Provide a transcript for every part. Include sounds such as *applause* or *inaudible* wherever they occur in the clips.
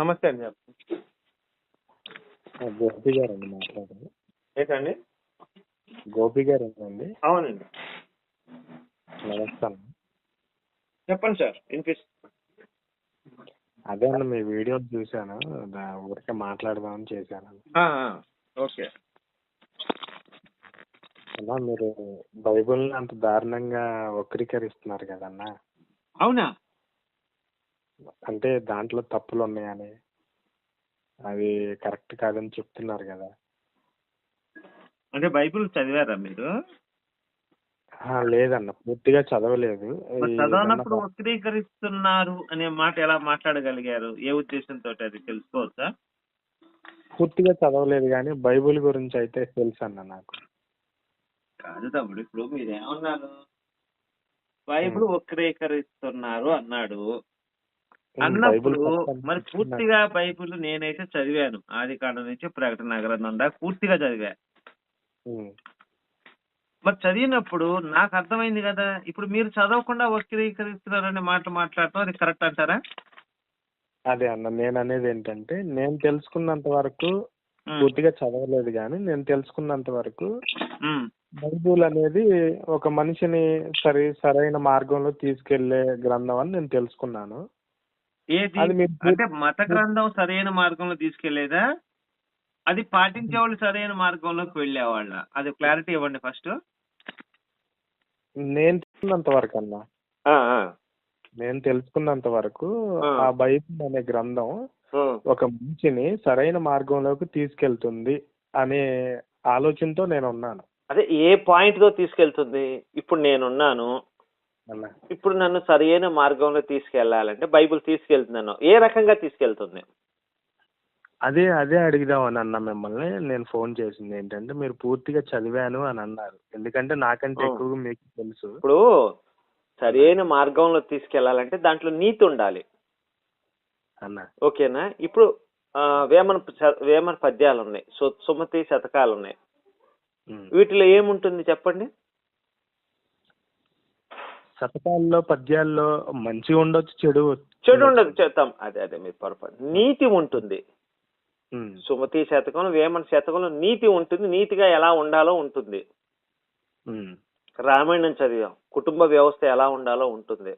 నమస్తే అండి చెప్పండి గోపి గారండి మాట్లాడేది. ఏంటండి? గోపి గారేనండి? అవునండి. నమస్కారం. చెప్పండి సార్ వినిపిస్తుంది అదే అండి మీ వీడియో చూశాను. ఊరికే మాట్లాడదామని చేశాను. ఓకే. అన్నా మీరు బైబిల్ని అంత దారుణంగా వక్రీకరిస్తున్నారు కదన్నా? అవునా? అంటే దాంట్లో తప్పులు ఉన్నాయని. అవి కరెక్ట్ కాదని చెప్తున్నారు కదా. అంటే బైబిల్ చదివారా మీరు? ఆ, లేదన్న పూర్తిగా చదవలేదు. చదవనప్పుడు వక్రీకరిస్తున్నారు అనే మాట ఎలా మాట్లాడగలిగారు? ఏ ఉద్దేశంతో అది తెలుసుకోవచ్చా? పూర్తిగా చదవలేదు కానీ బైబిల్ గురించి అయితే తెలుసు అన్న నాకు. కాదు తమ్ముడు ఇప్పుడు మీరు ఏమన్నారు బైబిల్ వక్రీకరిస్తున్నారు అన్నాడు. అన్నప్పుడు మరి పూర్తిగా బైబిల్ నేనైతే చదివాను. ఆది కాండం నుంచి ప్రకటన గ్రంథం దాకా పూర్తిగా చదివా. మరి చదివినప్పుడు నాకు అర్థమైంది కదా ఇప్పుడు మీరు చదవకుండా వక్రీకరిస్తున్నారనే మాట మాట్లాడటం అది కరెక్ట్ అంటారా? అదే అన్న నేను అనేది ఏంటంటే నేను తెలుసుకున్నంత వరకు పూర్తిగా చదవలేదు కానీ నేను తెలుసుకున్నంత వరకు బైబుల్ అనేది ఒక మనిషిని సరి సరైన మార్గంలో తీసుకెళ్ళే గ్రంథం అని నేను తెలుసుకున్నాను. ఏది? అంటే మత గ్రంథం సరైన మార్గంలో తీసుకెళ్ళేదా? అది పాటించే వాళ్ళు సరైన మార్గంలోకి వెళ్ళేవాళ్ళ? అది క్లారిటీ ఇవ్వండి ఫస్ట్. నేను తెలుసుకున్నంత వరకు అన్న. నేను తెలుసుకున్నంత వరకు ఆ. బైబిల్ అనే గ్రంథం ఒక మనిషిని సరైన మార్గంలోకి తీసుకెళ్తుంది అనే ఆలోచనతో నేను ఉన్నాను అదే ఏ పాయింట్తో తీసుకెళ్తుంది? ఇప్పుడు నేనున్నాను. ఇప్పుడు నన్ను సరైన మార్గంలో తీసుకెళ్ళాలంటే బైబిల్ తీసుకెళ్తున్నాను. ఏ రకంగా తీసుకెళ్తుంది? అదే అదే అడుగుదామని అన్న మిమ్మల్ని. నేను ఫోన్ చేసింది ఏంటంటే మీరు పూర్తిగా చదివాను అని అన్నారు. ఎందుకంటే నాకంటే. ఎక్కువగా మీకు తెలుసు. ఇప్పుడు సరైన మార్గంలో తీసుకెళ్ళాలంటే దాంట్లో నీతి ఉండాలి. అన్న. ఓకేనా? ఇప్పుడు వేమన వేమన పద్యాలు ఉన్నాయి సు- సుమతి శతకాలు ఉన్నాయి. వీటిలో ఏముంటుంది చెప్పండి? శతకాల్లో పద్యాల్లో మంచి ఉండొచ్చు చెడు చెడు ఉండదు చెప్తాం అదే అదే మీరు పొరపాటు. నీతి ఉంటుంది. సుమతి శతకంలో వేమన శతకంలో నీతి ఉంటుంది. నీతిగా ఎలా ఉండాలో ఉంటుంది. రామాయణం చదివాం. కుటుంబ వ్యవస్థ ఎలా ఉండాలో ఉంటుంది.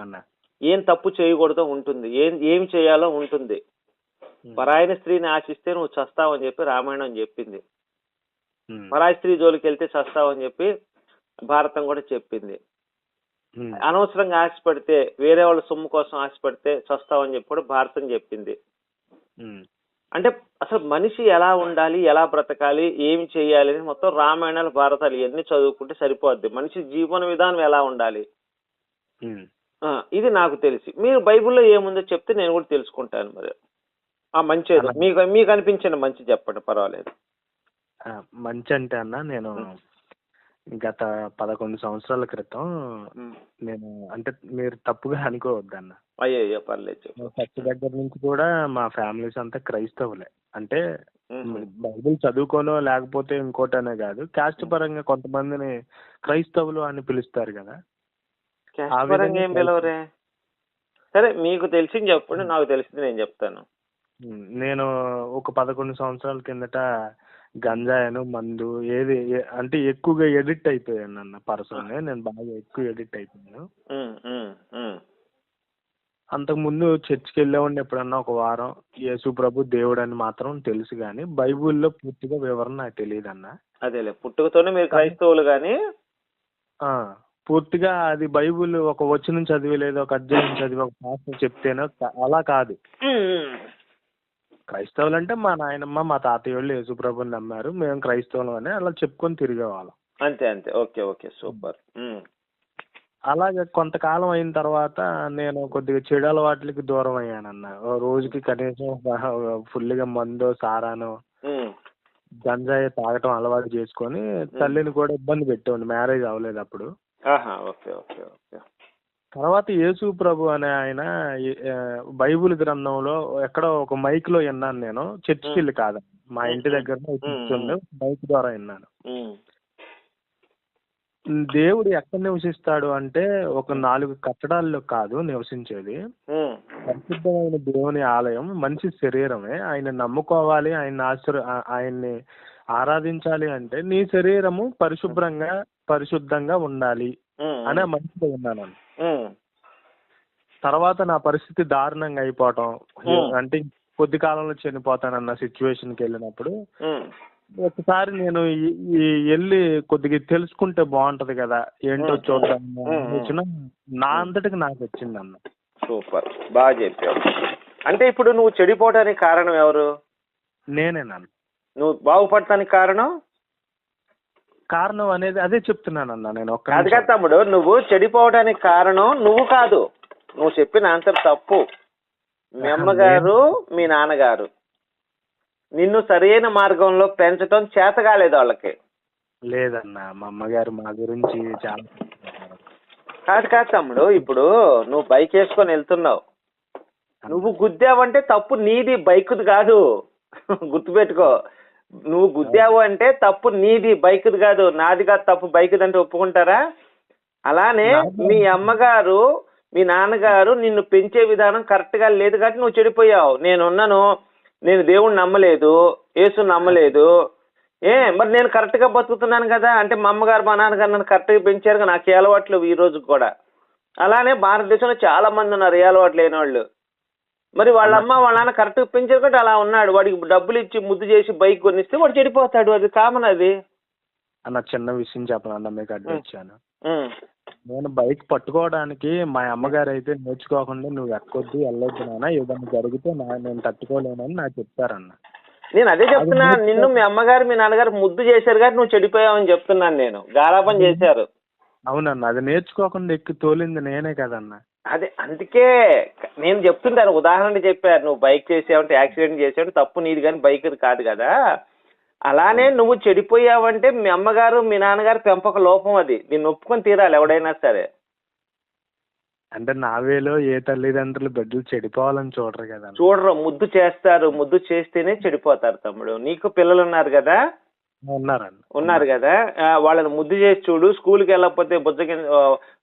అన్న. ఏం తప్పు చేయకూడదో ఉంటుంది. ఏం ఏం చేయాలో ఉంటుంది. ఉమ్. పరాయన స్త్రీని ఆశిస్తే నువ్వు చస్తావని చెప్పి రామాయణం చెప్పింది. పరాయి స్త్రీ జోలికి వెళ్తే చస్తావని చెప్పి భారతం కూడా చెప్పింది. అనవసరంగా ఆశపడితే వేరే వాళ్ళ సొమ్ము కోసం ఆశపడితే చస్తావని చెప్పి కూడా భారతం చెప్పింది. అంటే అసలు మనిషి ఎలా ఉండాలి ఎలా బ్రతకాలి ఏమి చేయాలి అని మొత్తం రామాయణాలు భారతాలు ఇవన్నీ చదువుకుంటే సరిపోద్ది. మనిషి జీవన విధానం ఎలా ఉండాలి? ఇది నాకు తెలిసి. మీరు బైబిల్లో ఏముందో చెప్తే నేను కూడా తెలుసుకుంటాను మరి. ఆ మంచి ఏదో అలాగే. మీకు మీకు అనిపించిన మంచి చెప్పండి పర్వాలేదు. మంచి అంటే అన్న నేను గత పదకొండు సంవత్సరాల క్రితం నేను అంటే మీరు తప్పుగా *laughs* అనుకోవద్దన్న. అయ్యో అయ్యో పర్లేదు చెప్పు. నేను ఫస్ట్ దగ్గర నుంచి కూడా మా ఫ్యామిలీస్ అంతా క్రైస్తవులే. అంటే. బైబిల్ చదువుకోనో లేకపోతే ఇంకోటనే కాదు. క్యాస్ట్ పరంగా కొంతమందిని క్రైస్తవులు అని పిలుస్తారు కదా. పరంగా ఏం పిలవరే? సరే మీకు తెలిసింది చెప్పండి నాకు తెలిసింది నేను చెప్తాను. నేను ఒక పదకొండు సంవత్సరాల కిందట గంజాయను మందు ఏది అంటే ఎక్కువగా ఎడిట్ అయిపోయాను అన్న పర్సన్ నేను బాగా ఎక్కువ ఎడిట్ అయిపోయాను. అంతకు ముందు చర్చికి వెళ్ళేవాడిని ఎప్పుడన్నా ఒక వారం. యేసు ప్రభు దేవుడు అని మాత్రం తెలుసు కానీ బైబిల్లో పూర్తిగా వివరణ నాకు తెలియదు అన్న అదేలే పుట్టుకతోనే మీరు క్రైస్తవులు కానీ ఆ, పూర్తిగా అది బైబిల్ ఒక వచనం చదివి లేదా ఒక అధ్యాయం చదివి ఒక పాస్టర్ చెప్తేనో అలా కాదు. క్రైస్తవులు అంటే మా నాయనమ్మ మా తాతయ్య వాళ్ళు యేసు ప్రభుని నమ్మారు. మేము క్రైస్తవులం అని అలా చెప్పుకొని తిరిగేవాళ్ళం. అంతే అంతే. Okay okay. సూపర్. అలాగే కొంతకాలం అయిన తర్వాత నేను కొద్దిగా చెడు అలవాట్లకి దూరం అయ్యానన్న. ఓ రోజుకి కనీసం *laughs* ఫుల్గా మందో సారానో గంజాయి తాగటం అలవాటు చేసుకొని తల్లిని కూడా ఇబ్బంది పెట్టేవాడిని. మ్యారేజ్ అవ్వలేదు అప్పుడు. Okay okay okay. తర్వాత యేసు ప్రభు అనే ఆయన బైబిల్ గ్రంథంలో ఎక్కడో ఒక మైక్లో విన్నాను నేను. చర్చికి వెళ్ళి కాదు. మా ఇంటి దగ్గర మైక్ ద్వారా విన్నాను. దేవుడు ఎక్కడ నివసిస్తాడు అంటే ఒక నాలుగు కట్టడాల్లో కాదు నివసించేది. పరిశుద్ధమైన దేవుని ఆలయం మనిషి శరీరమే. ఆయన నమ్ముకోవాలి ఆయన ఆశ్ర ఆయన్ని ఆరాధించాలి అంటే నీ శరీరము పరిశుభ్రంగా పరిశుద్ధంగా ఉండాలి అనే మనసులో ఉన్నాను తర్వాత నా పరిస్థితి దారుణంగా అయిపోవటం. అంటే కొద్ది కాలంలో చనిపోతానన్న సిచ్యువేషన్కి వెళ్ళినప్పుడు ఉమ్. ఒకసారి నేను వెళ్ళి కొద్దిగా తెలుసుకుంటే బాగుంటది కదా ఏంటో. చూద్దాం. ఆలోచన నా అంతటికి నాకు వచ్చింది అన్న. సూపర్. బాగా చెప్పావు. అంటే ఇప్పుడు నువ్వు చెడిపోవడానికి కారణం ఎవరు? నేనేనన్న నువ్వు బాగుపడటానికి కారణం? కారణం అనేది అదే చెప్తున్నానన్న నేను ఒక్క అది నిమిషం. కాదు తమ్ముడు నువ్వు చెడిపోవడానికి కారణం నువ్వు కాదు. నువ్వు చెప్పిన ఆన్సర్ తప్పు. మీ అమ్మగారు మీ నాన్నగారు నిన్ను సరైన మార్గంలో పెంచడం చేత కాలేదు వాళ్ళకి. లేదన్న మా అమ్మగారు మా గురించి చాలా. కాదు కాదు తమ్ముడు ఇప్పుడు నువ్వు బైక్ వేసుకొని వెళ్తున్నావు. నువ్వు గుద్దావంటే తప్పు నీది బైక్ది కాదు. గుర్తుపెట్టుకో. నువ్వు గుద్దావు అంటే తప్పు నీది బైక్ది కాదు. నాది కాదు తప్పు బైక్ది అంటే ఒప్పుకుంటారా? అలానే మీ అమ్మగారు మీ నాన్నగారు నిన్ను పెంచే విధానం కరెక్ట్గా లేదు కాబట్టి నువ్వు చెడిపోయావు. నేనున్నాను నేను దేవుణ్ణి నమ్మలేదు యేసు నమ్మలేదు. ఏ మరి నేను కరెక్ట్గా బతుకుతున్నాను కదా. అంటే మా అమ్మగారు మా నాన్నగారు నన్ను కరెక్ట్గా పెంచారు నాకు ఏ అలవాట్లు ఈ రోజు కూడా. అలానే భారతదేశంలో చాలా మంది ఉన్నారు. ఏ అలవాట్లు లేని వాళ్ళు మరి వాళ్ళ అమ్మ. వాళ్ళ నాన్న కరెక్ట్ పెంచారు కాబట్టి అలా ఉన్నాడు. వాడికి డబ్బులు ఇచ్చి ముద్దు చేసి బైక్ కొనిస్తే వాడు చెడిపోతాడు. అది కామన్ అది. అన్న చిన్న విషయం చెప్పనన్న మీకు ఉమ్. నేను బైక్ పట్టుకోవడానికి మా అమ్మగారు అయితే నేర్చుకోకుండా నువ్వు ఎక్కొద్దు వెళ్ళొద్దు నాన్న. ఏదైనా జరిగితే నా నేను తట్టుకోలేనని నాకు చెప్పారన్న. నేను అదే చెప్తున్నా. నిన్ను మీ అమ్మగారు మీ నాన్నగారు ముద్దు చేశారు కాబట్టి నువ్వు చెడిపోయావని చెప్తున్నాను నేను. గారాపం చేశారు. అవునన్న అది నేర్చుకోకుండా ఎక్కి తోలింది నేనే కదన్న. అదే అందుకే నేను చెప్తుంటాను ఉదాహరణ చెప్పారు నువ్వు బైక్ చేసావంటే యాక్సిడెంట్ చేసావంటే తప్పు నీది కానీ బైక్ కాదు కదా. అలానే నువ్వు చెడిపోయావంటే మీ అమ్మగారు మీ నాన్నగారు పెంపక లోపం అది. నిన్ను ఒప్పుకొని తీరాలి ఎవడైనా సరే. అంటే నా వేలో ఏ తల్లిదండ్రులు బిడ్డలు చెడిపోవాలని చూడరు కదన్న చూడరు ముద్దు చేస్తారు ముద్దు చేస్తేనే చెడిపోతారు తమ్ముడు. నీకు పిల్లలు ఉన్నారు కదా. ఉన్నారు కదా. వాళ్ళని ముద్దు చేసి చూడు స్కూల్కి వెళ్ళకపోతే బుజ్జ కింద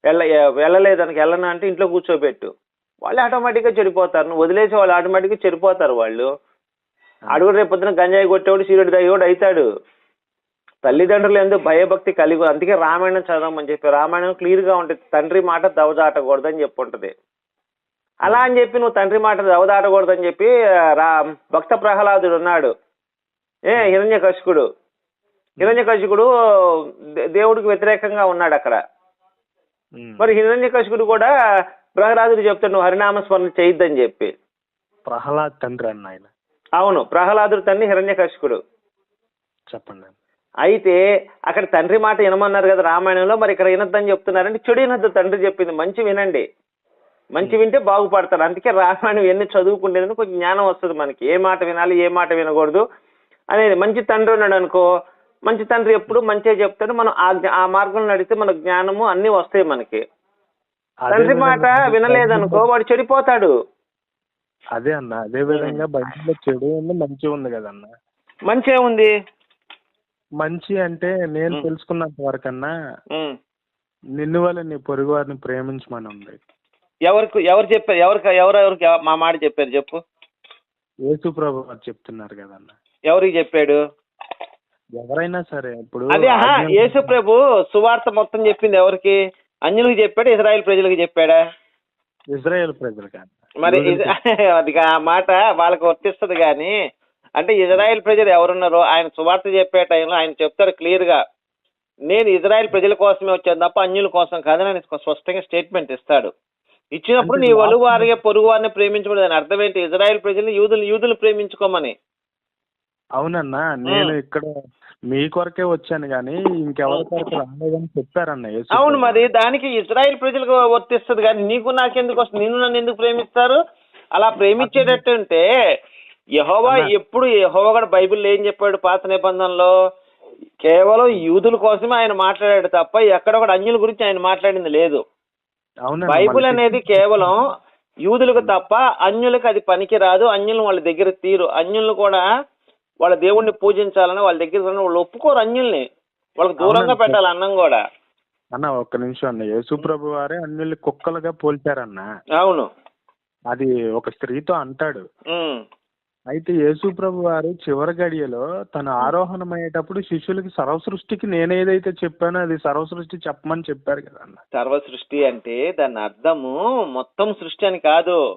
వెళ్ళ వెళ్ళలేదు దానికి వెళ్ళను అంటే ఇంట్లో కూర్చోబెట్టు. వాళ్ళు ఆటోమేటిక్గా చెడిపోతారు. నువ్వు వదిలేసి వాళ్ళు ఆటోమేటిక్గా చెడిపోతారు వాళ్ళు. అడుగు రేపు పొద్దున గంజాయి కొట్టేవాడు సీరియడ్ తాగేవాడు అవుతాడు తల్లిదండ్రులు ఎందుకు భయభక్తి కలిగి అందుకే రామాయణం చదవమని చెప్పి రామాయణం క్లియర్గా ఉంటుంది. తండ్రి మాట దవదాటకూడదని చెప్పి ఉంటుంది అలా అని చెప్పి నువ్వు తండ్రి మాట దవదాటకూడదని చెప్పి రా భక్త ప్రహ్లాదుడు ఉన్నాడు. ఏ హిరణ్య కశికుడు హిరణ్య కశికుడు దేవుడికి వ్యతిరేకంగా ఉన్నాడు అక్కడ. మరి హిరణ్య కశికుడు కూడా ప్రహ్లాదుడు చెప్తాడు నువ్వు హరినామ స్మరణ చేయొద్దని చెప్పి. ప్రహ్లాద్ తండ్రి అన్న ఆయన. అవును ప్రహ్లాదుడు తండ్రి హిరణ్య కశికుడు చెప్పండి. అయితే అక్కడ తండ్రి మాట వినమన్నారు కదా రామాయణంలో మరి ఇక్కడ వినొద్దని చెప్తున్నారంటే చెడు వినొద్దు తండ్రి చెప్పింది. మంచి వినండి. మంచి వింటే బాగుపడతారు. అందుకే రామాయణం ఎన్ని చదువుకుంటేందుకు కొంచెం జ్ఞానం వస్తుంది మనకి. ఏ మాట వినాలి ఏ మాట వినకూడదు అనేది. మంచి తండ్రి ఉన్నాడు అనుకో మంచి తండ్రి ఎప్పుడు మంచిగా చెప్తాడు. మనం ఆ ఆ మార్గంలో నడిస్తే మన జ్ఞానము అన్ని వస్తాయి మనకి. తండ్రి మాట వినలేదనుకో వాడు చెడిపోతాడు. అదే అన్న అదే విధంగా బైబిల్లో చెడు ఉంది మంచి ఉంది కదన్న మంచి ఏముంది మంచి అంటే నేను. తెలుసుకున్నంత వరకన్నా. నిన్ను వల్ల నీ పొరుగు వారిని ప్రేమించమని ఉంది. ఎవరికి ఎవరు చెప్పారు ఎవరికి ఎవరు ఎవరికి మా మాట చెప్పారు చెప్పు. యేసు ప్రభు చెప్తున్నారు కదన్న ఎవరికి చెప్పాడు? ఎవరైనా సరే ఇప్పుడు అదే యేసు ప్రభు సువార్త మొత్తం చెప్పింది ఎవరికి? అన్యులకు చెప్పాడా ఇజ్రాయెల్ ప్రజలకు చెప్పాడా? ఇజ్రాయెల్ ప్రజలు కాదు. మరి *laughs* అది ఆ మాట వాళ్ళకి వర్తిస్తుంది కానీ అంటే ఇజ్రాయెల్ ప్రజలు ఎవరున్నారో ఆయన సువార్త చెప్పే టైంలో ఆయన చెప్తారు క్లియర్గా నేను ఇజ్రాయెల్ ప్రజల కోసమే వచ్చాను తప్ప అన్యుల కోసం కాదని ఆయన స్పష్టంగా స్టేట్మెంట్ ఇస్తాడు. ఇచ్చినప్పుడు నీ వాస్తవం- వలుగు వారిగా పొరుగు వారిని ప్రేమించకూడదు దాని అర్థం ఏంటి? ఇజ్రాయెల్ ప్రజలు యూదులు యూదులు ప్రేమించుకోమని. అవునన్నా నేను ఇక్కడ మీ కొరకే వచ్చాను కానీ ఇంకెవరి కొరకు రాలేదని చెప్పారన్న యేసు అవును. మరి దానికి ఇజ్రాయెల్ ప్రజలకు వర్తిస్తుంది కానీ నీకు నాకెందుకు వస్తుంది? నిన్ను నన్ను ఎందుకు ప్రేమిస్తారు? అలా ప్రేమించేటట్టు అంటే యహోవా. ఎప్పుడు యహోవా కూడా బైబిల్లో ఏం చెప్పాడు పాత నిబంధనలో? కేవలం యూదుల కోసమే ఆయన మాట్లాడాడు తప్ప ఎక్కడ కూడా అన్యుల గురించి ఆయన మాట్లాడింది లేదు. బైబిల్ మనకి- అనేది కేవలం యూదులకు తప్ప అన్యులకు అది పనికి రాదు అన్యులను వాళ్ళ దగ్గర తీరు. అన్యులను కూడా వాళ్ళ దేవుణ్ణి పూజించాలని వాళ్ళ దగ్గర వాళ్ళు ఒప్పుకోరు అన్యుల్ని. వాళ్ళకి దూరంగా. పెట్టాలి అన్నం కూడా. అన్న ఒక్క నిమిషం అన్న. యేసుప్రభు వారే అన్యుల్ని కుక్కలుగా పోల్చారన్న. అవును. అది ఒక స్త్రీతో అంటాడు. అయితే యేసుప్రభు వారు చివరి గడియలో తన ఆరోహణమయ్యేటప్పుడు శిష్యులకి సర్వ సృష్టికి నేనేదైతే చెప్పానో అది సర్వ సృష్టి చెప్పమని చెప్పారు కదా అన్న సర్వ సృష్టి అంటే దాని అర్థము మొత్తం సృష్టి అని కాదు.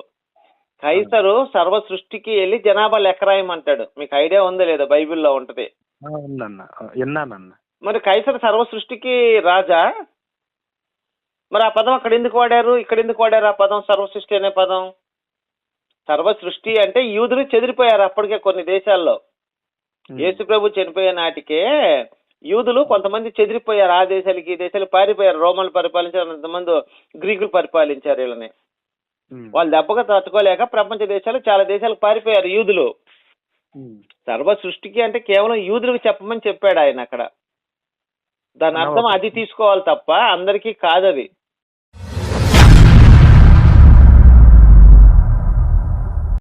కైసరు సర్వ సృష్టికి వెళ్ళి జనాభా లెక్క రాయమంటాడు. మీకు ఐడియా ఉందో లేదో? బైబిల్లో ఉంటది. ఉందన్న. విన్నానన్న. మరి కైసరు సర్వ సృష్టికి రాజా? మరి ఆ పదం అక్కడ ఎందుకు వాడారు? ఇక్కడ ఎందుకు వాడారు ఆ పదం? సర్వ సృష్టి అనే పదం? సర్వ సృష్టి అంటే యూదులు చెదిరిపోయారు అప్పటికే కొన్ని దేశాల్లో. యేసు ప్రభు చనిపోయే నాటికే యూదులు కొంతమంది చెదిరిపోయారు. ఆ దేశాలకి ఈ దేశాలకు పారిపోయారు. రోమన్లు పరిపాలించారు. కొంతమంది గ్రీకులు పరిపాలించారు వీళ్ళని. వాళ్ళు దెబ్బగా తట్టుకోలేక ప్రపంచ దేశాలు చాలా దేశాలకు పారిపోయారు యూదులు. సర్వ సృష్టికి అంటే కేవలం యూదులకు చెప్పమని చెప్పాడు ఆయన అక్కడ. దాని అర్థం అది తీసుకోవాలి తప్ప అందరికీ కాదది.